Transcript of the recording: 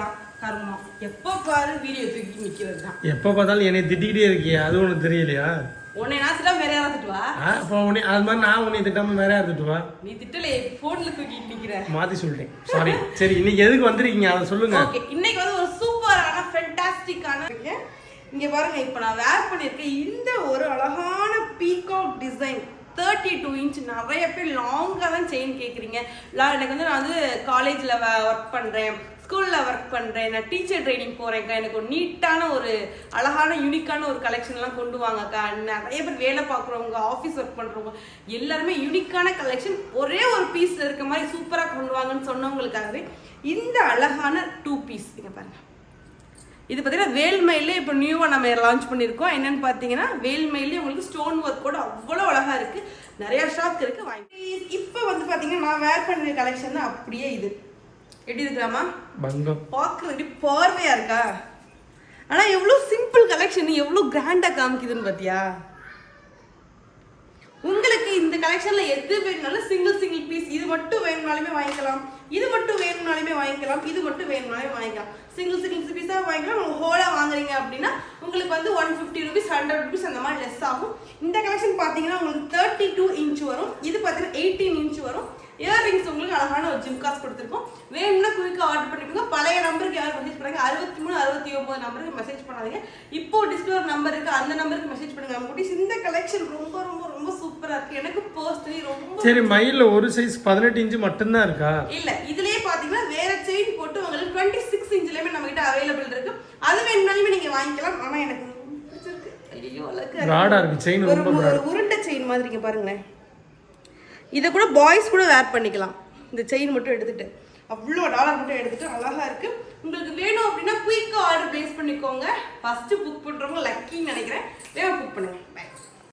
தான் கர்மம். எப்போ பாரு வீடியோ தூக்கி நிக்கிறது தான் எப்போ பார்த்தாலும் என்னை திட்டிக்கிட்டே இருக்கியா அது உனக்கு தெரியலையா? உன்னை நான் திட்டா வேற யாராவது திட்டுவா? ஆ, அப்போ உன்னை அது மாதிரி நான் உன்னை திட்டாம வேற யார் திட்டுவா? நீ திட்டலே போன்ல தூக்கிட்டு நிக்கிற. மாத்தி சொல்லிட்டேன் சாரி சரி இன்னைக்கு எதுக்கு வந்திருக்கீங்க? அதை சொல்லுங்க. ஓகே இன்னைக்கு வந்து ஒரு சூப்பரான ஃபென்டாஸ்டிக்கான இங்க பாருங்க இப்போ நான் வேர் பண்ணியிருக்கேன் இந்த ஒரு அழகான peacock design thirty two inch நிறைய பேர் லாங்காக தான் செயின் கேட்குறீங்க எனக்கு வந்து நான் வந்து காலேஜில் ஒர்க் பண்ணுறேன் ஸ்கூலில் ஒர்க் பண்ணுறேன் நான் டீச்சர் ட்ரைனிங் போகிறேன்க்கா எனக்கு ஒரு நீட்டான ஒரு அழகான யூனிக்கான ஒரு கலெக்ஷன்லாம் கொண்டு வாங்கக்கா. நிறைய பேர் வேலை பார்க்குறவங்க ஆஃபீஸ் ஒர்க் பண்ணுறவங்க எல்லாருமே யூனிக்கான கலெக்ஷன் ஒரே ஒரு பீஸில் இருக்க மாதிரி சூப்பராக கொண்டு வாங்கன்னு சொன்னவங்களுக்காகவே இந்த அழகான டூ பீஸ் இங்கே பாருங்கள் இது பார்த்தீங்கன்னா வேல்மயிலே இப்போ நியூவாக நம்ம லான்ச் பண்ணியிருக்கோம். என்னென்னு பார்த்தீங்கன்னா வேல்மயிலே உங்களுக்கு ஸ்டோன் ஒர்க் கூட அவ்வளோ அழகாக இருக்குது நிறையா ஷாப் இருக்குது வாங்கி இப்போ வந்து பார்த்தீங்கன்னா நான் வேர் பண்ணுற கலெக்ஷன் தான் அப்படியே இது. எப்படி இருக்கிறாமா பங்கம். பார்க்குறது பார்வையாக இருக்கா? ஆனால் எவ்வளோ சிம்பிள் கலெக்ஷன் எவ்வளோ கிராண்டாக காமிக்குதுன்னு பார்த்தியா உங்களுக்கு இந்த கலெக்ஷன்ல எது வேணும்னாலும் சிங்கிள் சிங்கிள் பீஸ் இது மட்டும் வேணும்னாலுமே வாங்கிக்கலாம். இது மட்டும் வேணும்னாலுமே வாங்கிக்கலாம். இது மட்டும் வேணும்னாலுமே வாங்கிக்கலாம். சிங்கிள் சிங்கிள் பீஸாக வாங்கிக்கலாம் உங்களுக்கு ஹோலாக வாங்குறீங்க அப்படின்னா உங்களுக்கு வந்து one fifty rupees hundred rupees அந்த மாதிரி லெஸ் ஆகும். இந்த கலெக்ஷன் பார்த்தீங்கன்னா உங்களுக்கு தேர்ட்டி டூ இன்ச் வரும். இது பார்த்தீங்கன்னா எயிட்டீன் இன்ச் வரும். இயர்ரிங்ஸ் அழகான ஒரு ஜிம்காஸ் கொடுத்துருக்கோம். வேணும்னா குயிக்காக ஆர்டர் பண்ணிக்கோங்க. பழைய நம்பருக்கு யாரும் மெசேஜ் பண்ணுங்க அறுபத்தி மூணு அறுபத்தி ஒன்பது நம்பருக்கு மெசேஜ் பண்ணாதீங்க. இப்போ டிஸ்பிளே ஒரு நம்பர் இருக்கு. அந்த நம்பருக்கு மெசேஜ் பண்ணுங்க. குட்டீஸ் இந்த கலெக்ஷன் ரொம்ப ரொம்ப ரொம்ப சூப்பரா இருக்கு. எனக்கு பர்சனலி ரொம்ப சரி மயில்ல ஒரு சைஸ் பதினெட்டு இன்ச்சு மட்டும்தான் இருக்கா? இல்ல இதுலயே பாத்தீங்கன்னா வேற செயின் போட்டு உங்களுக்கு டுவெண்ட்டி சிக்ஸ் இன்ச்லயுமே நம்ம கிட்ட அவைலபிள் இருக்கு. அது வேணும்னாலுமே நீங்க வாங்கிக்கலாம். ஆனா எனக்கு பிடிச்சிருக்கு. ஐயோ இருக்கு. ஒரு ரொம்ப உருண்டை செயின் மாதிரி பாருங்களேன். இதை கூட பாய்ஸ் கூட வேர் பண்ணிக்கலாம். இந்த செயின் மட்டும் எடுத்துகிட்டு அவ்வளோ டாலர் மட்டும் எடுத்துகிட்டு அழகாக இருக்குது உங்களுக்கு வேணும் அப்படின்னா குயிக்காக ஆர்டர் ப்ளேஸ் பண்ணிக்கோங்க. ஃபஸ்ட்டு புக் பண்ணுறவங்க லக்கின்னு நினைக்கிறேன். வேணும் புக் பண்ணுங்க.